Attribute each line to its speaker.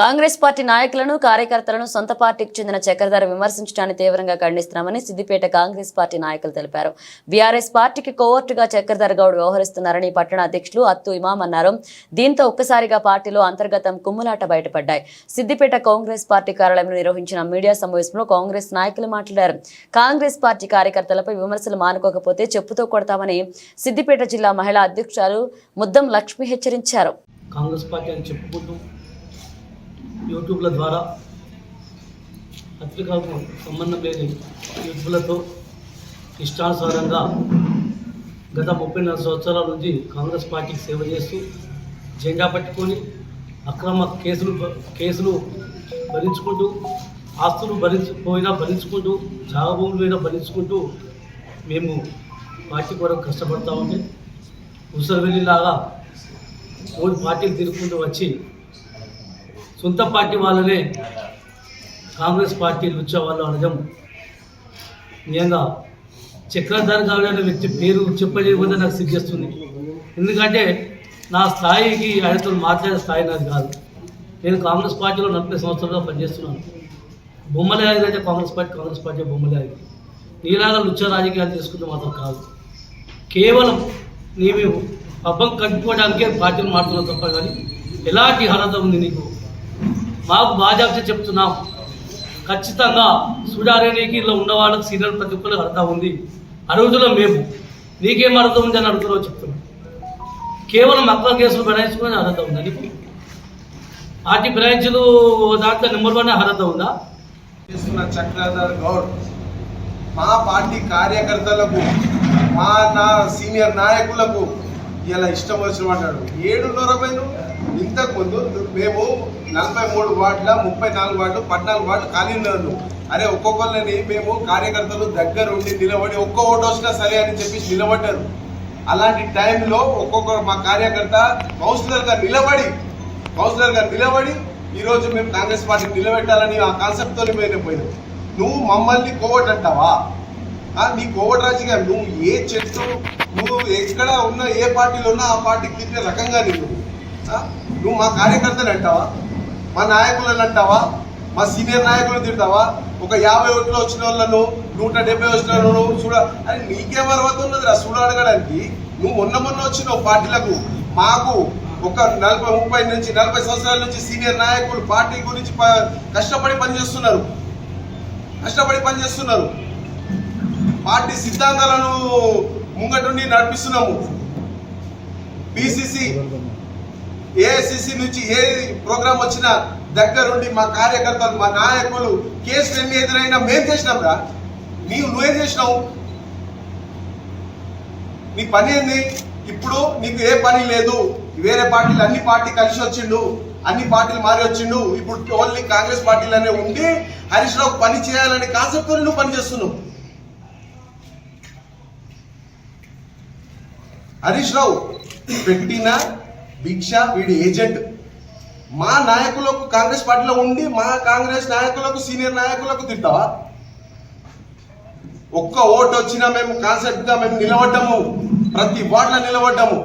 Speaker 1: Congress party నాయకులను కార్యకర్తలను సొంత పార్టీకి చెందిన చక్రధర విమర్శించడాన్ని తీవ్రంగా ఖండిస్తున్నామని సిద్దిపేట కాంగ్రెస్ పార్టీ నాయకులు తెలిపారు. బీఆర్ఎస్ పార్టీకి కోవర్టుగా చక్రధర్ గౌడ్ వ్యవహరిస్తున్నారని పట్టణ అధ్యక్షులు అత్తు ఇమాం అన్నారు. దీంతో ఒక్కసారిగా పార్టీలో అంతర్గతం కుమ్ములాట బయటపడ్డాయి. సిద్దిపేట కాంగ్రెస్ పార్టీ కార్యాలయంలో నిర్వహించిన మీడియా సమావేశంలో కాంగ్రెస్ నాయకులు మాట్లాడారు. కాంగ్రెస్ పార్టీ కార్యకర్తలపై విమర్శలు మానుకోకపోతే చెప్పుతో కొడతామని సిద్దిపేట జిల్లా మహిళా అధ్యక్షురాలు ముద్దం లక్ష్మి హెచ్చరించారు.
Speaker 2: కాంగ్రెస్ పార్టీ అని చెప్పుకుంటూ యూట్యూబ్ల ద్వారా పత్రికలకు సంబంధం లేని యూట్యూబ్లతో ఇష్టానుసారంగా గత ముప్పై నాలుగు సంవత్సరాల నుంచి కాంగ్రెస్ పార్టీకి సేవ చేస్తూ జెండా పట్టుకొని అక్రమ కేసులు కేసులు భరించుకుంటూ ఆస్తులు భరించు పోయినా భరించుకుంటూ జాగభూములు అయినా భరించుకుంటూ మేము పార్టీ కొరకు కష్టపడతా ఉంటే ఉసరవెల్లిలాగా మూడు పార్టీలు తిరుగుకుంటూ వచ్చి సొంత పార్టీ వాళ్ళనే కాంగ్రెస్ పార్టీ లుచ్చ వాళ్ళు అనడం నిజంగా చక్రధర్ గారు అనే వ్యక్తి పేరు చెప్పలేకపోతే నాకు సిగ్గేస్తుంది ఎందుకంటే నా స్థాయికి ఆయనతో మాట్లాడే స్థాయి నాది కాదు. నేను కాంగ్రెస్ పార్టీలో నలభై సంవత్సరాలుగా పనిచేస్తున్నాను. బొమ్మలే అయితే కాంగ్రెస్ పార్టీ కాంగ్రెస్ పార్టీ బొమ్మలే నీలాగా లుచ్చ రాజకీయాలు చేసుకుంటే మాత్రం కాదు. కేవలం నీవు పబ్బం కట్టుకోవడానికే పార్టీలు మారుతున్నావు తప్ప కానీ ఎలాంటి అర్హత ఉంది నీకు? మాకు బాధ్యత చెప్తున్నాం. ఖచ్చితంగా సుడారేణికిలో ఉన్న వాళ్ళకి సీనియర్ ప్రతి ఒక్కరికి అర్థం ఉంది. అరుగుతులో మేము నీకేం అర్థం ఉంది అని అడుగుతున్నావు చెప్తున్నాం. కేవలం అక్క కేసులు బనాయించుకుని అర్హత ఉందా నీకు? పార్టీ బ్రాంచ్లు దాంట్లో నెంబర్ వన్ అర్హత ఉందా?
Speaker 3: చేస్తున్న చక్రధర్ గౌడ్ మా పార్టీ కార్యకర్తలకు మా నా సీనియర్ నాయకులకు ఇలా ఇష్టం వచ్చిన మాట్లాడు ఏడున్నర పైన ఇంతకు ముందు మేము నలభై మూడు వార్డుల ముప్పై నాలుగు వార్డులు పద్నాలుగు వార్డులు ఖాళీ ఉన్నారు అరే ఒక్కొక్కరిని మేము కార్యకర్తలు దగ్గర ఉండి నిలబడి ఒక్క ఓటు వచ్చినా సరే అని చెప్పి నిలబడ్డారు. అలాంటి టైంలో ఒక్కొక్కరు మా కార్యకర్త కౌన్సిలర్గా నిలబడి కౌన్సిలర్గా నిలబడి ఈరోజు మేము కాంగ్రెస్ పార్టీ నిలబెట్టాలని ఆ కాన్సెప్ట్తో మేము పోయినాం. నువ్వు మమ్మల్ని కోవట్ అంటావా ఆ, నీ కోవట్ రాజకీయం నువ్వు ఏ చెట్టు నువ్వు ఎక్కడ ఉన్న ఏ పార్టీలో ఉన్నా ఆ పార్టీకి తిరిగే రకంగా నీవు నువ్వు మా కార్యకర్తలు అంటావా? మా నాయకులను అంటావా? మా సీనియర్ నాయకులను తిడతావా? ఒక యాభై ఓట్లు వచ్చిన వాళ్ళను నూట డెబ్బై వచ్చిన వాళ్ళను చూడ అని నీకేం అర్హత ఉన్నది రా? చూడ అడగడానికి. నువ్వు మొన్న మొన్న వచ్చినావు పార్టీలకు. మాకు ఒక నలభై ముప్పై నుంచి నలభై సంవత్సరాల నుంచి సీనియర్ నాయకులు పార్టీ గురించి ప- కష్టపడి పనిచేస్తున్నారు. కష్టపడి పనిచేస్తున్నారు. పార్టీ సిద్ధాంతాలను ముంగటుండి నడిపిస్తున్నాము. పిసిసి ఏఐసిసి నుంచి ఏ ప్రోగ్రాం వచ్చినా దగ్గరుండి మా కార్యకర్తలు మా నాయకులు కేసులు ఎన్ని ఎదురైనా మేం చేసినాం రా. నీవు నువ్వేం చేసినావు. నీ పని ఏంది? ఇప్పుడు నీకు ఏ పని లేదు. వేరే పార్టీలు అన్ని పార్టీ కలిసి వచ్చిండు. అన్ని పార్టీలు మారి వచ్చిండు. ఇప్పుడు ఓన్లీ కాంగ్రెస్ పార్టీలోనే ఉండి హరీష్ రావు పని చేయాలనే కాన్సెప్ట్ నువ్వు పని చేస్తున్నావు. హరీష్ రావు పెట్టిన భిక్ష వీడి ఏజెంట్. మా నాయకులకు కాంగ్రెస్ పార్టీలో ఉండి మా కాంగ్రెస్ నాయకులకు సీనియర్ నాయకులకు తింటావా ఒక్క ఓటు వచ్చినా మేము కాన్సెప్ట్గా మేము నిలబడ్డాము. ప్రతి వార్డులో నిలబడ్డాము.